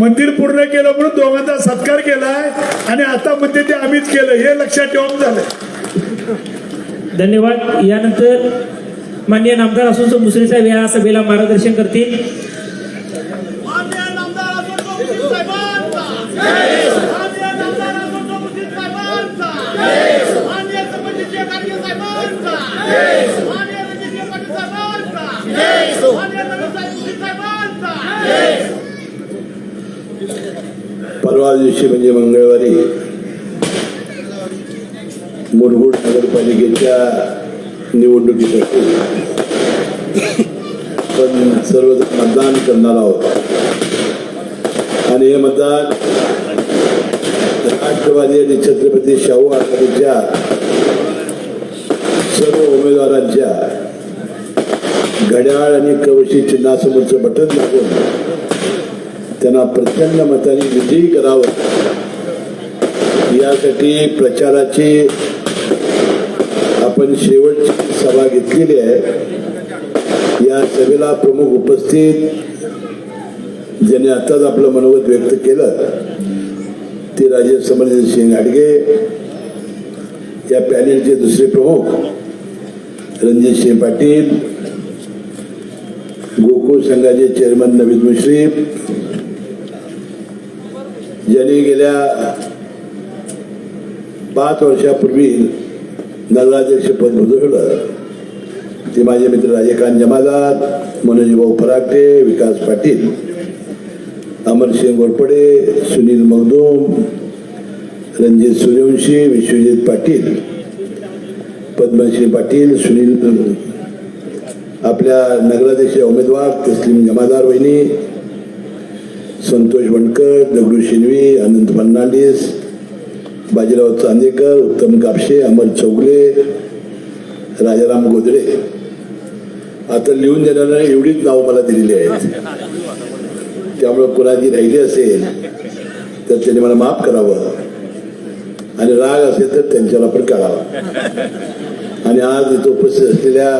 मंदिर पूर्ण केलं म्हणून दोघांचा सत्कार केलाय. आणि आता म्हणते ते आम्हीच केलं. हे लक्षात ठेवून झालं धन्यवाद. यानंतर माननीय नामदार असून मुसळे साहेब या सभेला मार्गदर्शन करतील मान्य नामदार असो मुस्लिम साहेबांचा मान्य नामदार असो मुस्लिम साहेबांचा मान्य संबंधीचे कार्य साहेबांचा मान्य रणजित पाटील साहेबांचा मान्य नवीन साहेब मुस्लिम साहेबांचा परवा दिवशी म्हणजे मंगळवारी मुरगुड नगरपालिकेच्या निवडणुकीसाठी पण सर्व मतदान करणार आहोत आणि हे मतदान राष्ट्रवादी आणि छत्रपती शाहू आघाडीच्या सर्व उमेदवारांच्या घड्याळ आणि कवशी चिन्हासमोरचं बटन दाखवून त्यांना प्रचंड मताने विजयी करावं. यासाठी प्रचाराची आपण शेवटची सभा घेतलेली आहे. या सभेला प्रमुख उपस्थित ज्यांनी आताच आपलं मनोगत व्यक्त केलं ते राजे समरजित सिंग आडगे या पॅनेलचे दुसरे प्रमुख रणजित सिंह पाटील गोकुळ संघाचे चेअरमन नवीन मुश्रीफ ज्यांनी गेल्या पाच वर्षापूर्वी नगराध्यक्ष पद भूषवलं ते माझे मित्र राजेकांत जमादार मनोजभाऊ फराटे विकास पाटील अमरसिंह गोरपडे सुनील मगदूम रणजित सूर्यवंशी विश्वजित पाटील पद्मश्री पाटील सुनील आपल्या नगराध्यक्ष उमेदवार तस्लीम जमादार वहिनी संतोष वणकर दगडू शिनवी अनंत फर्नांडीस बाजीराव चांदेकर उत्तम कापशे अमर चौगले राजाराम गोदडे. आता लिहून देणाऱ्या एवढीच नावं मला दिलेली आहेत. त्यामुळं कुणाची राहिली असेल तर त्यांनी मला माफ करावं. आणि राग असेल तर त्यांच्याला पण काढावा आणि आज इथं उपस्थित असलेल्या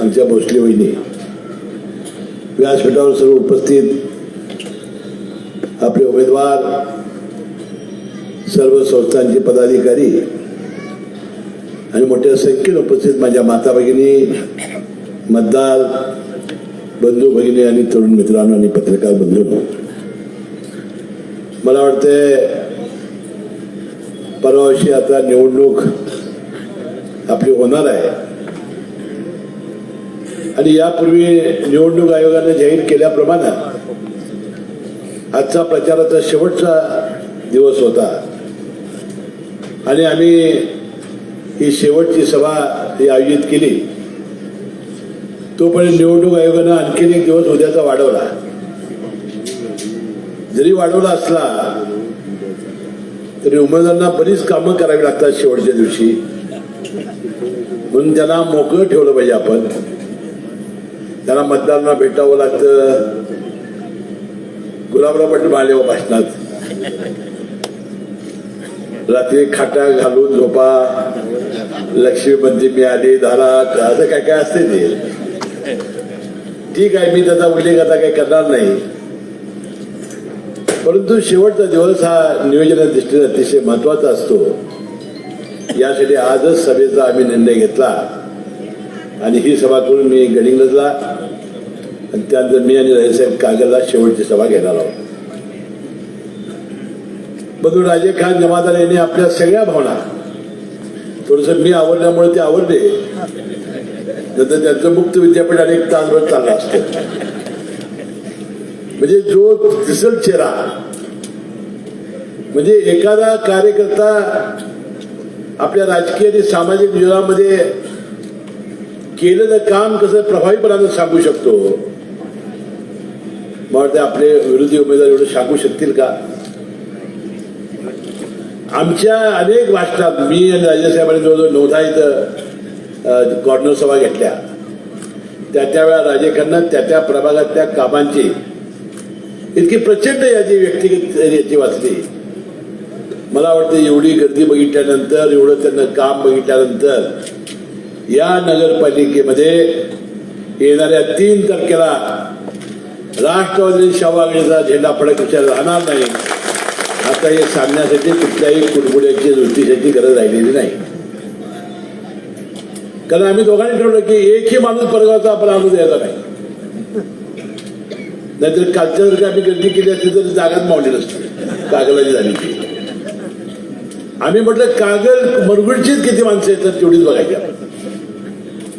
आमच्या भोसले वहिनी व्यासपीठावर सर्व उपस्थित आपले उमेदवार सर्व संस्थांचे पदाधिकारी आणि मोठ्या संख्येने उपस्थित माझ्या माता भगिनी मतदार बंधू भगिनी आणि तरुण मित्रांनो आणि पत्रकार बंधू मला वाटते परवाशी आता निवडणूक आपली होणार आहे. आणि यापूर्वी निवडणूक आयोगाने जाहीर केल्याप्रमाणे आजचा प्रचाराचा शेवटचा दिवस होता. आणि आम्ही ही शेवटची सभा ही आयोजित केली. तोपर्यंत निवडणूक आयोगानं आणखीन एक दिवस उद्याचा वाढवला. जरी वाढवला असला तरी उमेदवारांना बरीच कामं करावी लागतात शेवटच्या दिवशी. म्हणून त्यांना मोकळं ठेवलं पाहिजे आपण. त्यांना मतदारांना भेटावं लागतं. गुलाबराव पाटील माले भाषणात. रात्री खाटा घालून झोपा लक्ष्मीपंती मिळाली आली दारात असं काय काय असते ते? ठीक आहे मी त्याचा उल्लेख आता काही करणार नाही. परंतु शेवटचा दिवस हा नियोजनाच्या दृष्टीने अतिशय महत्त्वाचा असतो. यासाठी आजच सभेचा आम्ही निर्णय घेतला. आणि ही सभा करून मी गडिंग्लजला आणि त्यानंतर मी आणि राजेसाहेब कागलला शेवटची सभा घेणार आहोत. बघून राजे खान जमादार यांनी आपल्या सगळ्या भावना थोडस मी आवडल्यामुळे ते आवडले. नंतर त्यांचं मुक्त विद्यापीठ अनेक तासभर चाललं असतं. म्हणजे जो दिसल चेहरा म्हणजे एखादा कार्यकर्ता आपल्या राजकीय आणि सामाजिक जीवनामध्ये केलेलं काम कसं प्रभावीपणानं सांगू शकतो वाटते आपले विरोधी उमेदवार एवढं सांगू शकतील का? आमच्या अनेक भाषणात मी आणि राजेसाहेबांनी जवळजवळ नवदा इथं कॉर्नर सभा घेतल्या. त्या त्यावेळा राजे त्या त्या प्रभागातल्या कामांची इतकी प्रचंड याची व्यक्तिगत याची वाचली. मला वाटतं एवढी गर्दी बघितल्यानंतर एवढं त्यांना काम बघितल्यानंतर या नगरपालिकेमध्ये येणाऱ्या तीन तारखेला राष्ट्रवादी शवागणीचा झेंडा फडकच्या राहणार नाही. आता हे सांगण्यासाठी कुठल्याही कुडबुड्याची दृष्टीसाठी गरज राहिलेली नाही. कारण आम्ही दोघांनी ठरवलं की एकही माणूस परगावचा आपण आणू द्यायचा नाही. नाहीतर कालच्या जर आम्ही गर्दी केली असती तर जागाच मावली नसती. कागलाची झाली आम्ही म्हटलं कागल मरगुडचीच किती माणसं येतात तेवढीच बघायची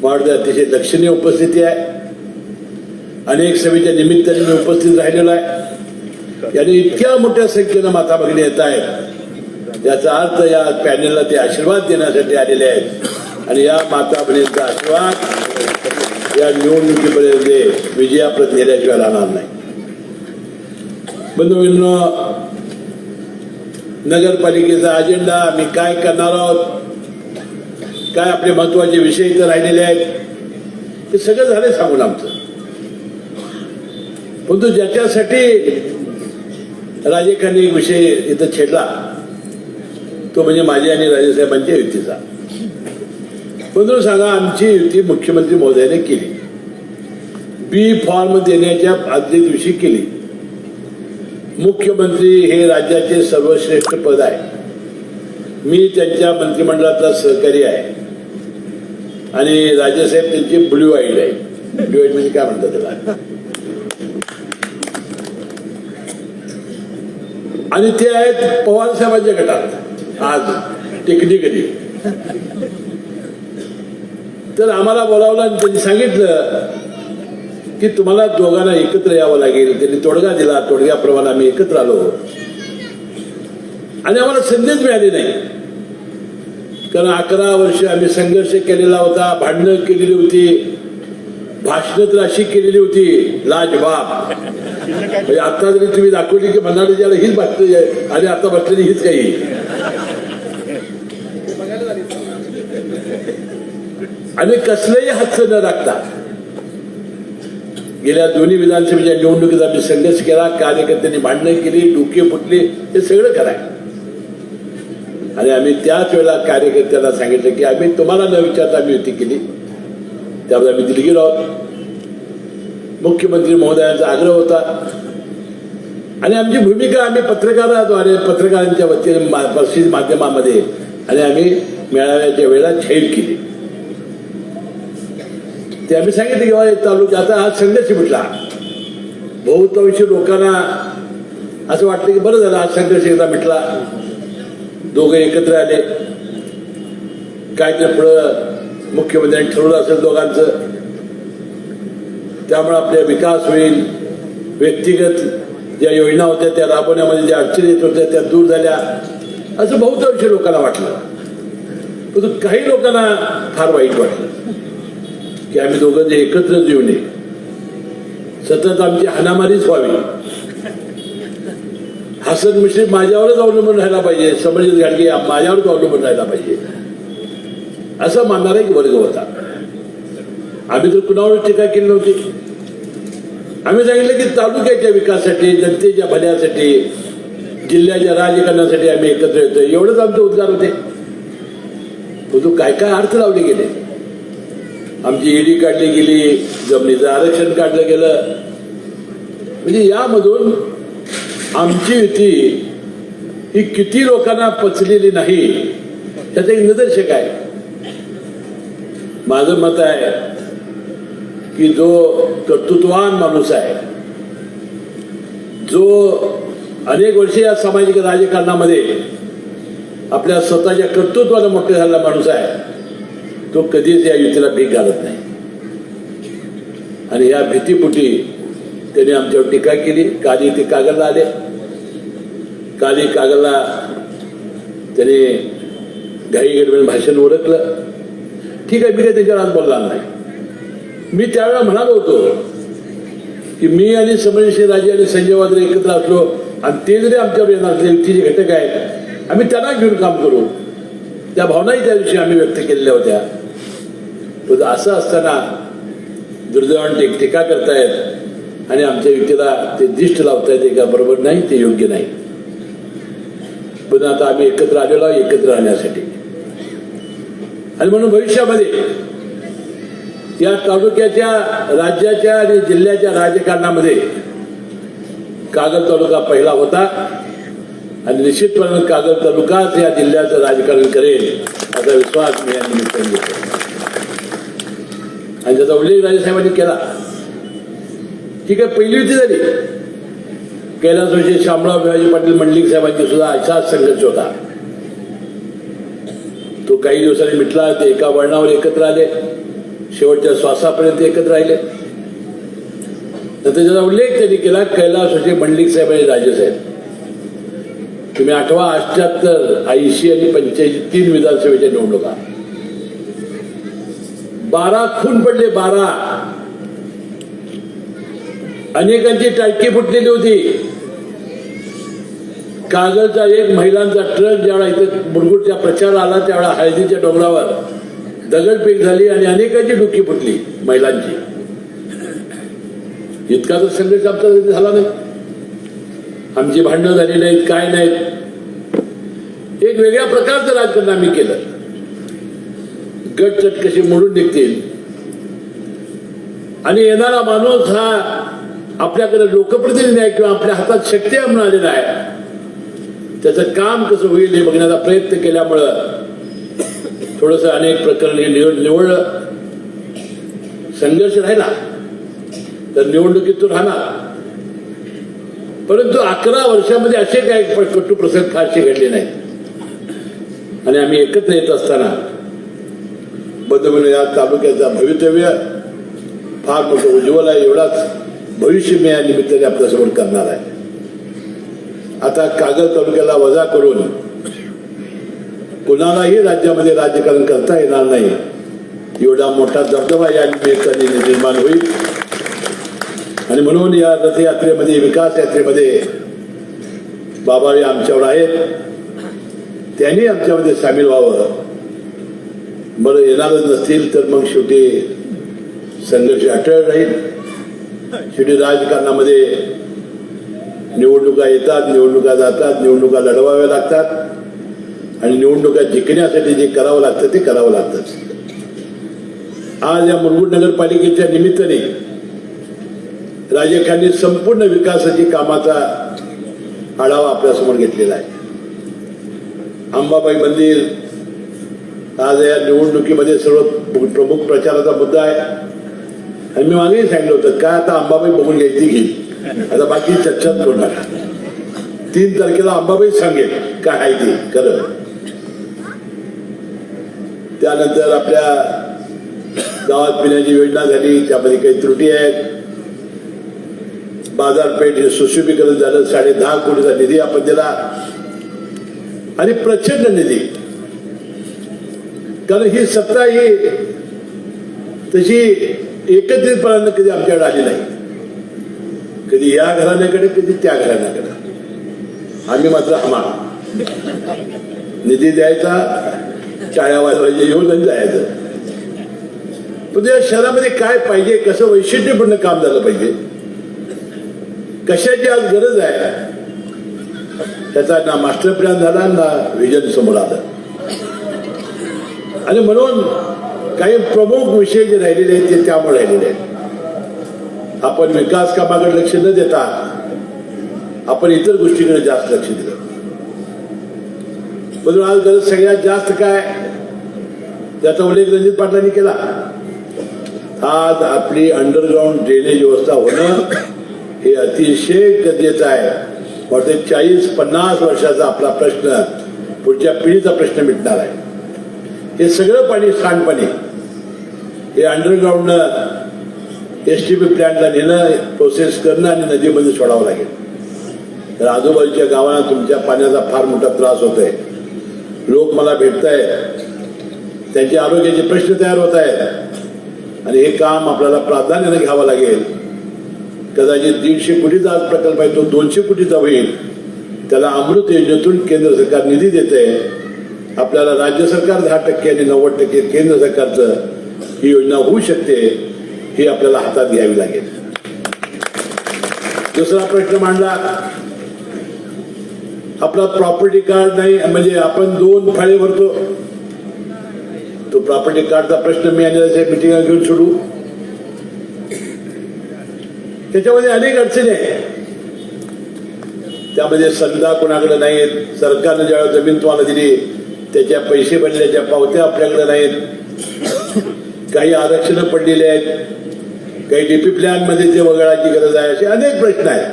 वाढते अतिशय लक्षणीय उपस्थिती आहे. अनेक सभेच्या निमित्ताने मी उपस्थित राहिलेलो आहे. याने इतक्या मोठ्या संख्येनं माता भगिनी येत आहेत. याचा अर्थ या पॅनेलला ते आशीर्वाद देण्यासाठी आलेले आहेत. आणि या माता भगिनींचा आशीर्वाद या निवडणुकीपर्यंत विजयाप्रत नेल्याशिवाय राहणार नाही. बंधूंनो नगरपालिकेचा अजेंडा आम्ही काय करणार आहोत? काय आपले महत्त्वाचे विषय इथं राहिलेले आहेत? हे सगळं झालं सांगून आमचं. परंतु ज्याच्यासाठी राजेखांनी एक विषय इथं छेडला तो म्हणजे माझी आणि राजेसाहेबांच्या युतीचा. परंतु सांगा आमची युती मुख्यमंत्री महोदयाने केली. बी फॉर्म देण्याच्या आदल्या दिवशी केली. मुख्यमंत्री हे राज्याचे सर्वश्रेष्ठ पद आहे. मी त्यांच्या मंत्रिमंडळातला सहकारी आहे. आणि राजेसाहेब त्यांची ब्ल्यू आईड आहे. ब्ल्यू आईड म्हणजे काय म्हणतात त्याला? आणि ते आहेत पवार साहेबांच्या गटात. आज टेक्निकली तर आम्हाला बोलावलं आणि त्यांनी सांगितलं की तुम्हाला दोघांना एकत्र यावं लागेल. त्यांनी तोडगा दिला. तोडग्याप्रमाणे आम्ही एकत्र आलो. आणि आम्हाला संधीच मिळाली नाही. कारण अकरा वर्ष आम्ही संघर्ष केलेला होता भांडणं केलेली होती. भाषण तर अशी केलेली होती लाजबाब म्हणजे आता जरी तुम्ही दाखवली की म्हणाले ज्याला हीच भाषण आणि आता बसलेली हीच काही. आणि कसलंही हास्य न राखता गेल्या दोन्ही विधानसभेच्या निवडणुकीत आम्ही संघर्ष केला कार्यकर्त्यांनी भांडणं केली डोके फुटली हे सगळं कराय आणि आम्ही त्याच वेळेला कार्यकर्त्यांना सांगितलं की आम्ही तुम्हाला न विचारता आम्ही युती केली. त्यामुळे आम्ही दिलगीर आहोत. मुख्यमंत्री महोदयांचा आग्रह होता. आणि आमची भूमिका आम्ही पत्रकाराद्वारे पत्रकारांच्या वतीने मा- प्रसिद्ध माध्यमामध्ये आणि आम्ही मेळाव्याच्या वेळेला जाहीर केली. ते आम्ही सांगितलं की बाबा तालुका आता हा संघर्ष मिटला बहुतांशी लोकांना असं वाटलं की बरं झालं हा संघर्ष एकदा मिटला. दोघं एकत्र आले. काय ते पुढं मुख्यमंत्र्यांनी ठरवलं असेल दोघांचं. त्यामुळे आपले विकास होईल. व्यक्तिगत ज्या योजना होत्या त्या राबवण्यामध्ये ज्या अडचणी येत होत्या त्या दूर झाल्या. असं बहुतांश लोकांना वाटलं. परंतु काही लोकांना फार वाईट वाटलं. की आम्ही दोघं जे एकत्रच येऊ नये. सतत आमची हानामारीच व्हावी. हसन मुश्रीफ माझ्यावरच अवलंबून राहायला पाहिजे. समजित गाडगे माझ्यावरच अवलंबून राहायला पाहिजे. असं मानणारा एक वर्ग होता. आम्ही तर कुणावर टीका केली नव्हती. आम्ही सांगितलं की तालुक्याच्या विकासासाठी जनतेच्या भल्यासाठी जिल्ह्याच्या राजकारणासाठी आम्ही एकत्र येतो एवढंच आमचे उद्गार होते. परंतु काय काय अर्थ लावले गेले? आमची ईडी काढली गेली जमिनीचं आरक्षण काढलं गेलं. म्हणजे यामधून आमची युती ही किती लोकांना पचलेली नाही त्याचं एक निदर्शक आहे. माझं मत आहे की जो कर्तृत्ववान माणूस आहे जो अनेक वर्षे या सामाजिक राजकारणामध्ये आपल्या स्वतःच्या कर्तृत्वाला मोठे झालेला माणूस आहे तो कधीच या युतीला भीक घालत नाही. आणि या भीतीपुटी त्याने आमच्यावर टीका केली. काली ते कागदला आले. काली कागदला त्याने घाई गडबड भाषण ओळखलं. ठीक आहे मी काही त्याच्यावर आज बोलणार नाही. मी त्यावेळेला म्हणालो होतो की मी आणि समरेश राजे आणि संजय वादळे एकत्र असलो आणि ते जरी आमच्यावर येणार असले युतीचे घटक आहेत आम्ही त्यांना घेऊन काम करू. त्या भावनाही त्या दिवशी आम्ही व्यक्त केलेल्या होत्या. पण असं असताना दुर्दैवान टेक टीका करतायत आणि आमच्या युतीला ते दिष्ट लावतायत एका बरोबर नाही ते योग्य नाही. पण आता आम्ही एकत्र आलेलो एकत्र राहण्यासाठी. आणि म्हणून भविष्यामध्ये या तालुक्याच्या राज्याच्या आणि जिल्ह्याच्या राजकारणामध्ये कागल तालुका पहिला होता आणि निश्चितपणे कागल तालुकाच या जिल्ह्याचं राजकारण करेल असा विश्वास मी या निमित्ताने घेतो आणि त्याचा उल्लेख राजेसाहेबांनी केला. ही काय पहिली होती झाली. कैलास विषयी शामराव भिवाजी पाटील मंडलिक साहेबांची सुद्धा असाच संघर्ष होता. तो काही दिवसांनी मिटला ते एका वळणावर एकत्र आले. शेवटच्या श्वासापर्यंत एकत्र राहिले. तर त्याचा उल्लेख त्यांनी केला कैलास होते मंडलिक साहेब आणि राजेसाहेब तुम्ही आठवा अठ्याहत्तर ऐंशी आणि पंच्याऐंशी तीन विधानसभेच्या निवडणुका. बारा खून पडले बारा. अनेकांची टाळकी फुटलेली होती. कागलचा एक महिलांचा ट्रक ज्यावेळा इथे मुरगुटच्या प्रचार आला त्यावेळा हळदीच्या डोंगरावर दगडफेक झाली आणि अनेकांची डुकी फुटली महिलांची. इतका तर संघर्ष आमचा झाला नाही. आमची भांडणं झाली नाहीत काय नाहीत. एक वेगळ्या प्रकारचं राजकारण आम्ही केलं. गटचट चटकशी मोडून निघतील. आणि येणारा माणूस हा आपल्याकडे लोकप्रतिनिधी आहे किंवा आपल्या हातात शक्ती म्हणून आलेला आहे. त्याचं काम कसं होईल हे बघण्याचा प्रयत्न केल्यामुळं थोडस अनेक प्रकरण हे निवड निवडलं. संघर्ष राहिला. तर निवडणुकीतून राहणार. परंतु अकरा वर्षामध्ये असे काही कटू प्रसंग फारसे घडले नाही आणि आम्ही एकत्र येत असताना बंधुमिळ या तालुक्याचा भवितव्य फार मोठं उज्ज्वल आहे एवढाच भविष्य मी या निमित्ताने आपल्यासमोर करणार आहे. आता कागद तालुक्याला वजा करून कुणालाही राज्यामध्ये राजकारण करता येणार नाही. एवढा मोठा दबदबा या निमित्ताने निर्माण होईल. आणि म्हणून या रथयात्रेमध्ये विकास यात्रेमध्ये बाबाजी आमच्यावर आहेत. त्यांनी आमच्यामध्ये सामील व्हावं. बरं येणारच नसतील तर मग शेवटी संघर्ष अटळ राहील. शेवटी राजकारणामध्ये निवडणुका येतात निवडणुका जातात निवडणुका लढवाव्या लागतात. आणि निवडणुका जिंकण्यासाठी जे करावं लागतं ते करावं लागतं. आज या मुरगुड नगरपालिकेच्या निमित्ताने राजकांनी संपूर्ण विकासाची कामाचा आढावा आपल्यासमोर घेतलेला आहे. अंबाबाई मंदिर आज या निवडणुकीमध्ये सर्व प्रमुख प्रचाराचा मुद्दा आहे. आणि मी मागेही सांगितलं होतं काय आता अंबाबाई बघून घ्यायची घेईल आता बाकी चर्चाच करू नका तीन तारखेला अंबाबाई सांगेल काय आहे ते खरं. त्यानंतर आपल्या गावात पिण्याची योजना झाली त्यामध्ये काही त्रुटी आहेत. बाजारपेठ हे सुशोभीकरण झालं साडे दहा कोटीचा निधी आपण दिला. आणि प्रचंड निधी. कारण ही सत्ता ही तशी एकत्रितपणानं कधी आमच्याकडे आली नाही. कधी या घराण्याकडे कधी त्या घराण्याकडे. आम्ही मात्र हमा निधी द्यायचा चाळ्या वाजवायचे येऊन जायचं. पण या शहरामध्ये काय पाहिजे कसं वैशिष्ट्यपूर्ण काम झालं पाहिजे? कशाची आज गरज आहे? त्याचा ना मास्टर प्लॅन झाला ना विजन समोर आलं. आणि म्हणून काही प्रमुख विषय जे राहिलेले आहेत ते त्यामुळे राहिलेले आहेत. आपण विकास कामाकडे लक्ष न देता आपण इतर गोष्टीकडे जास्त लक्ष दिलं. म्हणून आज गरज सगळ्यात जास्त काय त्याचा उल्लेख रणजित पाटलांनी केला आज आपली अंडरग्राऊंड ड्रेनेज व्यवस्था होणं हे अतिशय गरजेचं आहे. वाटते चाळीस पन्नास वर्षाचा आपला प्रश्न पुढच्या पिढीचा प्रश्न मिटणार आहे. हे सगळं पाणी सांडपाणी हे अंडरग्राऊंड एस टी पी प्लॅनला नेणं प्रोसेस करणं आणि नदीमध्ये सोडावं लागेल. तर आजूबाजूच्या गावांना तुमच्या पाण्याचा फार मोठा त्रास होतोय. लोक मला भेटत आहेत त्यांचे आरोग्याचे प्रश्न तयार होत आहेत आणि हे काम आपल्याला प्राधान्याने घ्यावं लागेल. कदाचित दीडशे कोटीचा आज प्रकल्प आहे तो दोनशे कोटीचा होईल. त्याला अमृत योजनेतून केंद्र सरकार निधी देते आपल्याला राज्य सरकार दहा टक्के आणि नव्वद टक्के केंद्र सरकारचं ही योजना होऊ शकते. ही आपल्याला हातात घ्यावी लागेल. दुसरा प्रश्न मांडला. आपला प्रॉपर्टी कार्ड नाही म्हणजे आपण दोन फळे भरतो. तो प्रॉपर्टी कार्डचा प्रश्न मी आणि मिटिंग घेऊन सोडू. त्याच्यामध्ये अनेक अडचणी आहे त्यामध्ये संधा कोणाकडे नाहीत सरकारनं ज्यावेळेस जमीन तुम्हाला दिली त्याच्या पैसे भरल्याच्या पावत्या आपल्याकडे नाहीत. काही आरक्षणं पडलेली आहेत. काही डीपी प्लॅनमध्ये ते वगळाची गरज आहे असे अनेक प्रश्न आहेत.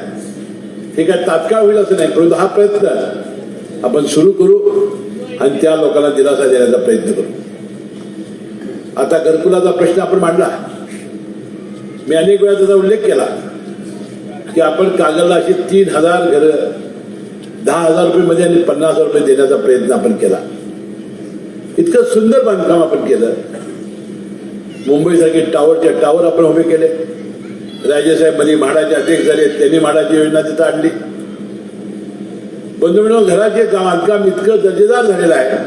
हे काय तात्काळ होईल असं नाही परंतु हा प्रयत्न आपण सुरू करू आणि त्या लोकांना दिलासा देण्याचा प्रयत्न करू. आता घरकुलाचा प्रश्न आपण मांडला. मी अनेक वेळा त्याचा उल्लेख केला की आपण कागदला अशी तीन हजार घर दहा हजार रुपये मध्ये आणि पन्नास हजार रुपये देण्याचा प्रयत्न आपण केला. इतकं सुंदर बांधकाम आपण केलं. मुंबईसारखे टावरच्या टावर आपण उभे केले. राजेसाहेबमध्ये म्हाडाचे अध्यक्ष झाले त्यांनी म्हाडाची योजना तिथं आणली. बंधू घराचे काम बांधकाम इतकं दर्जेदार झालेलं आहे.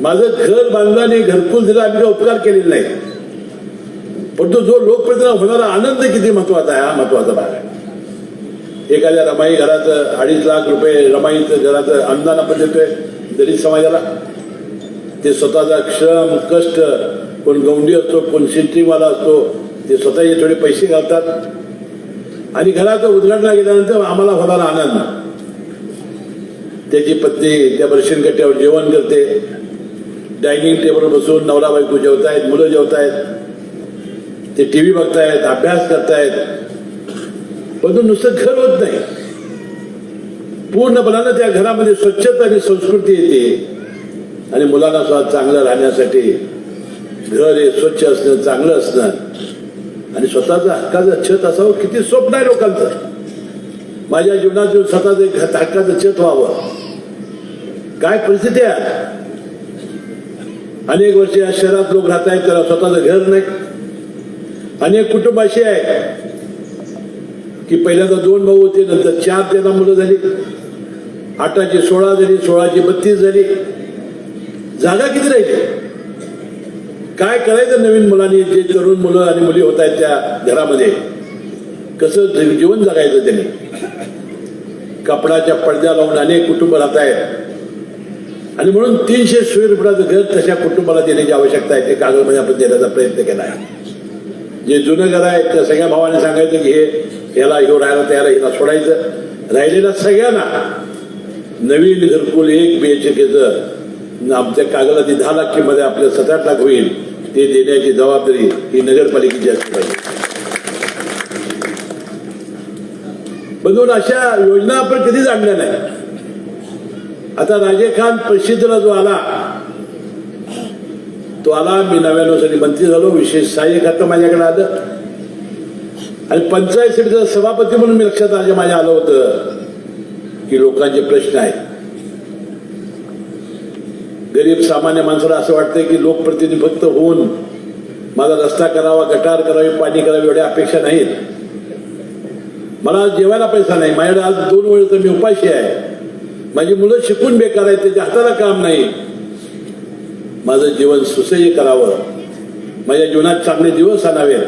माझं घर बांधलं आणि घरकुल दिला आम्ही काही उपकार केलेला नाही. परंतु जो लोकप्रतिनिधी होणारा आनंद किती महत्त्वाचा आहे हा महत्त्वाचा भाग आहे. एखाद्या रमाई घराचं अडीच लाख रुपये रमाईचं घराचं अनुदान आपण देतोय दलित समाजाला. ते स्वतःचा श्रम कष्ट कोण गौंडी असतो कोण शेतीवाला असतो ते स्वतःचे थोडे पैसे घालतात. आणि घराचं उद्घाटन केल्यानंतर आम्हाला होणारा आनंद. त्याची पत्नी त्या बर्शिनकट्ट्यावर जेवण करते. डायनिंग टेबल बसून नवरा बायको जेवतायत मुलं जेवतायत. ते टी व्ही बघतायत अभ्यास करतायत. परंतु नुसतं घर होत नाही. पूर्णपणानं त्या घरामध्ये स्वच्छता आणि संस्कृती येते. आणि मुलांना सुद्धा चांगलं राहण्यासाठी घर हे स्वच्छ असणं चांगलं असणं. आणि स्वतःचं हक्काचं छत असावं किती स्वप्न आहे लोकांचं. माझ्या जीवनात स्वतःचं एक हक्काचं छत व्हावं. काय परिस्थिती आहे? अनेक वर्ष या शहरात लोक राहत आहेत त्याला स्वतःचं घर नाही. अनेक कुटुंब असे आहे की पहिल्यांदा दोन भाऊ होते नंतर चार त्यांना मुलं झाली. आठाची सोळा झाली सोळाची बत्तीस झाली. जागा किती राहिली? काय करायचं नवीन मुलांनी? जे तरुण मुलं आणि मुली होत आहेत त्या घरामध्ये. कसं जीवन जगायचं त्यांनी? कपडाच्या पडद्या लावून अनेक कुटुंब राहत आहेत. आणि म्हणून तीनशे स्क्वेअर रुपयाचं घर तशा कुटुंबाला देण्याची आवश्यकता आहे. ते कागदमध्ये आपण देण्याचा प्रयत्न केला आहे. जे जुनं घर आहे त्या सगळ्या भावाने सांगायचं की हे याला ह्यो राहायला तयार हिला सोडायचं. राहिलेल्या सगळ्यांना नवीन घरकुल एक बेचकेचं आमच्या कागदाची दहा लाख किंमत आपल्या सात आठ लाख होईल ते देण्याची जबाबदारी ही नगरपालिकेची असली पाहिजे. बघून अशा योजना आपण कधीच आणल्या नाही. आता राजे खान प्रसिद्धला जो आला तो आला मी नव्याण्णव साली मंत्री झालो विशेष सहाय्य खातं माझ्याकडे आलं. आणि पंचायत समितीचा सभापती म्हणून मी लक्षात आलं माझ्या आलं होतं की लोकांचे प्रश्न आहेत. गरीब सामान्य माणसाला असं वाटतं की लोकप्रतिनिधी फक्त होऊन माझा रस्ता करावा गटार करावी पाणी करावी एवढ्या अपेक्षा नाहीत. मला आज जेवायला पैसा नाही. माझ्याकडे आज दोन वेळचं मी उपाशी आहे. माझी मुलं शिकून बेकार आहेत त्याच्या हाताला काम नाही. माझं जीवन सुसह्य करावं. माझ्या जीवनात चांगले दिवस आणावेत.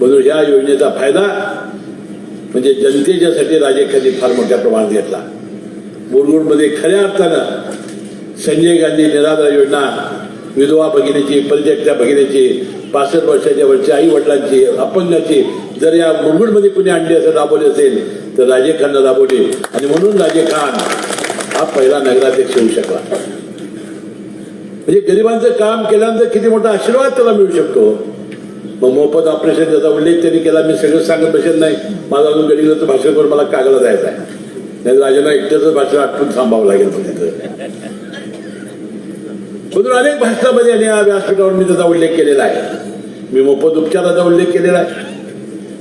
म्हणून ह्या योजनेचा फायदा म्हणजे जनतेच्यासाठी राजेखाली फार मोठ्या प्रमाणात घेतला. मुरगुडमध्ये खऱ्या अर्थानं संजय गांधी निराधार योजना विधवा भगिनीची परित्यक्त्या भगिनीची पासष्ट वर्षाच्या वरच्या आई वडिलांची अपंगाची जर या मुरगुडमध्ये कुणी आणली असेल राबवली असेल तर राजे खानला राबवली आणि म्हणून राजे खान हा पहिला नगराध्यक्ष होऊ शकला. म्हणजे गरिबांचं काम केल्यानंतर किती मोठा आशीर्वाद त्याला मिळू शकतो? मग मोफत ऑपरेशन त्याचा उल्लेख त्यांनी केला मी सगळं सांगत बसेल नाही. माझं अजून गरीबाचं भाषण करून मला कागला जायचं आहे. नाही राजांना भाषण आठवून थांबावं लागेल तिथं म्हणून अनेक भाषणामध्ये आणि या व्यासपीठावर मी त्याचा उल्लेख केलेला आहे. मी मोफत उपचाराचा उल्लेख केलेला आहे.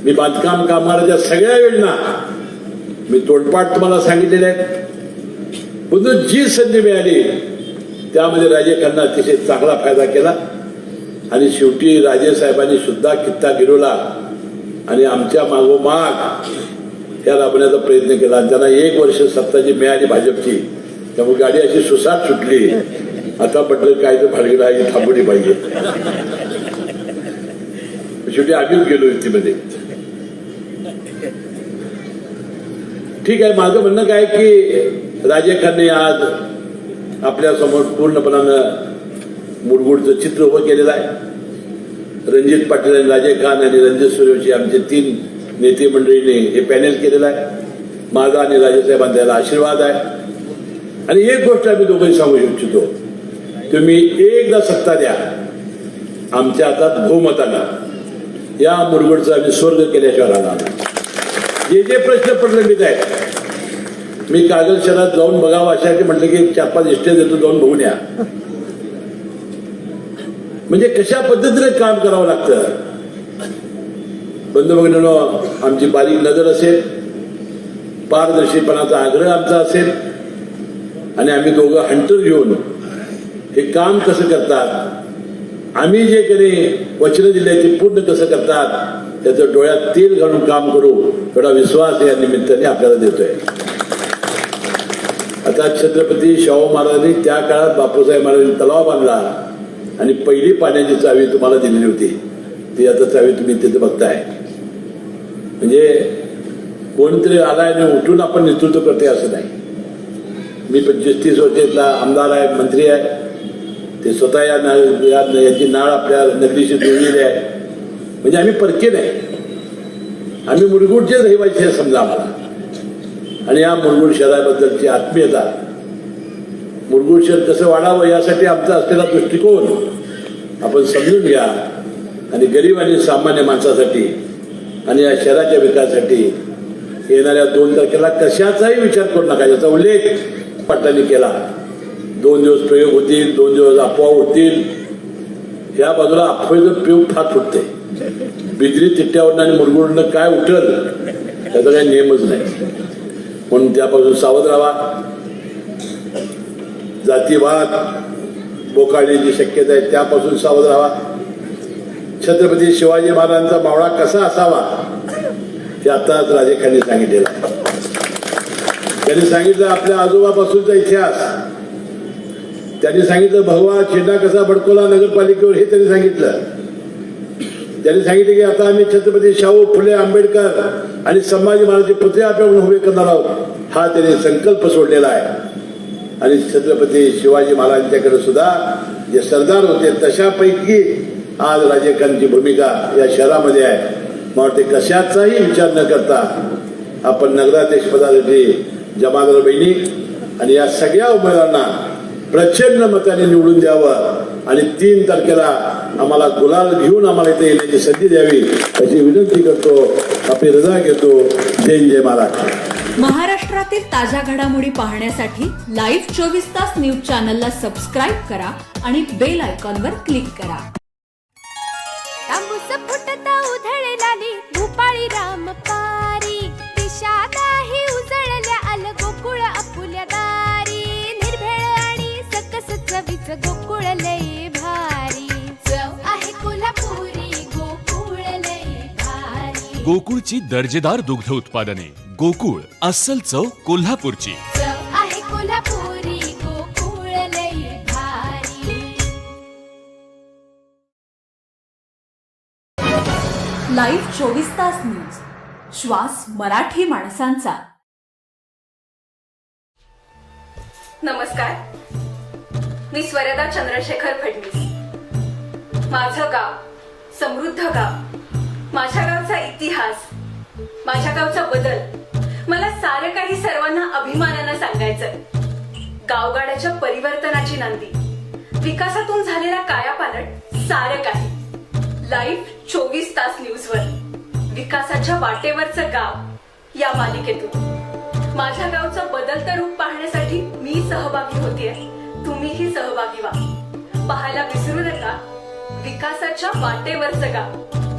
मी बांधकाम कामगाराच्या सगळ्या योजना मी तोडपाठ तुम्हाला सांगितलेल्या आहेत. परंतु जी संधी मिळाली त्यामध्ये राजे अतिशय चांगला फायदा केला. आणि शेवटी राजेसाहेबांनी सुद्धा कित्ता गिरवला आणि आमच्या मागोमाग या राबवण्याचा प्रयत्न केला. आणि त्यांना एक वर्ष सत्ता जी मिळाली भाजपची. त्यामुळे गाडी अशी सुसाट सुटली. आता म्हटलं काय तर भाडगीला ही थांबवली पाहिजे. शेवटी आम्हीच गेलो युतीमध्ये. ठीक आहे माझं म्हणणं काय की राजे खानने आज आपल्यासमोर पूर्णपणानं मुडगुडचं चित्र उभं केलेलं आहे. रणजित पाटील आणि राजे खान आणि रणजित सूर्यवंशी आमचे तीन नेते मंडळीने हे पॅनेल केलेलं आहे. माझा आणि राजेसाहेबांचा याला आशीर्वाद आहे. आणि एक गोष्ट आम्ही दोघंही सांगू इच्छितो. तुम्ही एकदा सत्ता द्या. आमच्या हातात बहुमतानं या मुरगडचा आम्ही स्वर्ग केल्याशिवाय राहणार जे जे प्रश्न प्रलंबित आहेत मी कागल शहरात जाऊन बघावं अशासाठी म्हटलं की चार पाच इष्टे देतो जाऊन बघून या. म्हणजे कशा पद्धतीने काम करावं लागतं? बंधू भगिनीनो आमची बारीक नजर असेल पारदर्शीपणाचा आग्रह आमचा असेल आणि आम्ही दोघं हंटर घेऊन हे काम कसं करतात? आम्ही जे कधी वचनं दिले ते पूर्ण कसं करतात? त्याचं डोळ्यात तेल घालून काम करू थोडा विश्वास या निमित्ताने आपल्याला देतोय. आता छत्रपती शाहू महाराजांनी त्या काळात बापूसाहेब महाराजांनी तलाव बांधला आणि पहिली पाण्याची चावी तुम्हाला दिलेली होती. ती आता चावी तुम्ही तिथे बघताय. म्हणजे कोणतरी आलाय आणि उठून आपण नेतृत्व करते असं नाही. मी पंचवीस तीस वर्षातला आमदार आहे मंत्री आहे. ते स्वतः या नाळ याची नाळ आपल्या नगरीशी जोडलेली आहे. म्हणजे आम्ही परके नाही. आम्ही मुरगुडचेच रहिवासी समजा आम्हाला. आणि या मुरगुड शहराबद्दलची आत्मीयता मुरगुड शहर कसं वाढावं यासाठी आमचा असलेला दृष्टिकोन आपण समजून घ्या. आणि गरीब आणि सामान्य माणसासाठी आणि या शहराच्या विकासासाठी येणाऱ्या दोन तारखेला कशाचाही विचार करू नका याचा उल्लेख पाटलांनी केला. दोन दिवस प्रयोग होतील दोन दिवस अफवा होतील. या बाजूला अफवेचं प्रयोग फार फुटते. बिजली तिट्ट्यावरनं आणि मुरगुडनं काय उठल त्याचा काही नियमच नाही. म्हणून त्यापासून सावध राहा. जातीवाद बोकाळण्याची शक्यता आहे त्यापासून सावध राहा. छत्रपती शिवाजी महाराजांचा मावळा कसा असावा हे आताच राजेखांनी सांगितलेलं त्यांनी सांगितलं आपल्या आजोबापासूनचा इतिहास. त्यांनी सांगितलं भगवा छेडा कसा भडकोला नगरपालिकेवर हे त्यांनी सांगितलं. त्यांनी सांगितलं की आता आम्ही छत्रपती शाहू फुले आंबेडकर आणि संभाजी महाराजचे पुतळे आपल्याकडून उभे करणार आहोत. हा त्यांनी संकल्प सोडलेला आहे. आणि छत्रपती शिवाजी महाराजांच्याकडे सुद्धा जे सरदार होते तशापैकी आज राजेकांची भूमिका या शहरामध्ये आहे. मला वाटते कशाचाही विचार न करता आपण नगराध्यक्ष पदासाठी जमादार बहिणी आणि या सगळ्या उमेदवारांना प्रचंड मताने निवडून द्यावं. आणि तीन तारखेला आम्हाला गुलाल घेऊन आम्हाला इथे येण्याची संधी द्यावी अशी विनंती करतो. आपली रजा घेतो. जय जय महाराज महाराष्ट्रातील ताज्या घडामोडी पाहण्यासाठी लाईव्ह चोवीस तास न्यूज चॅनलला सबस्क्राईब करा आणि बेल आयकॉनवर क्लिक करा. गोकुळची दर्जेदार दुग्ध उत्पादने. गोकुळ अस्सल चव कोल्हापूरची. चव आहे कोल्हापुरी गोकुळ लई भारी. लाईव्ह चोवीस तास न्यूज. श्वास मराठी माणसांचा. नमस्कार. मी स्वरदा चंद्रशेखर फडणवीस. माझं गाव समृद्ध गाव. माझ्या गावचा इतिहास माझ्या गावचा बदल. मला सारं काही सर्वांना अभिमानानं सांगायचंय. गावगाड्याच्या परिवर्तनाची नांदी. विकासातून झालेला कायापालट सारं काही. लाईव्ह चोवीस तास न्यूजवर विकासाच्या वाटेवरचं गाव या मालिकेतून. माझ्या गावचं बदलतं रूप पाहण्यासाठी मी सहभागी होतीये. तुम्हीही सहभागी व्हा. पाहायला विसरू नका. विकासाच्या वाटेवरचं गाव.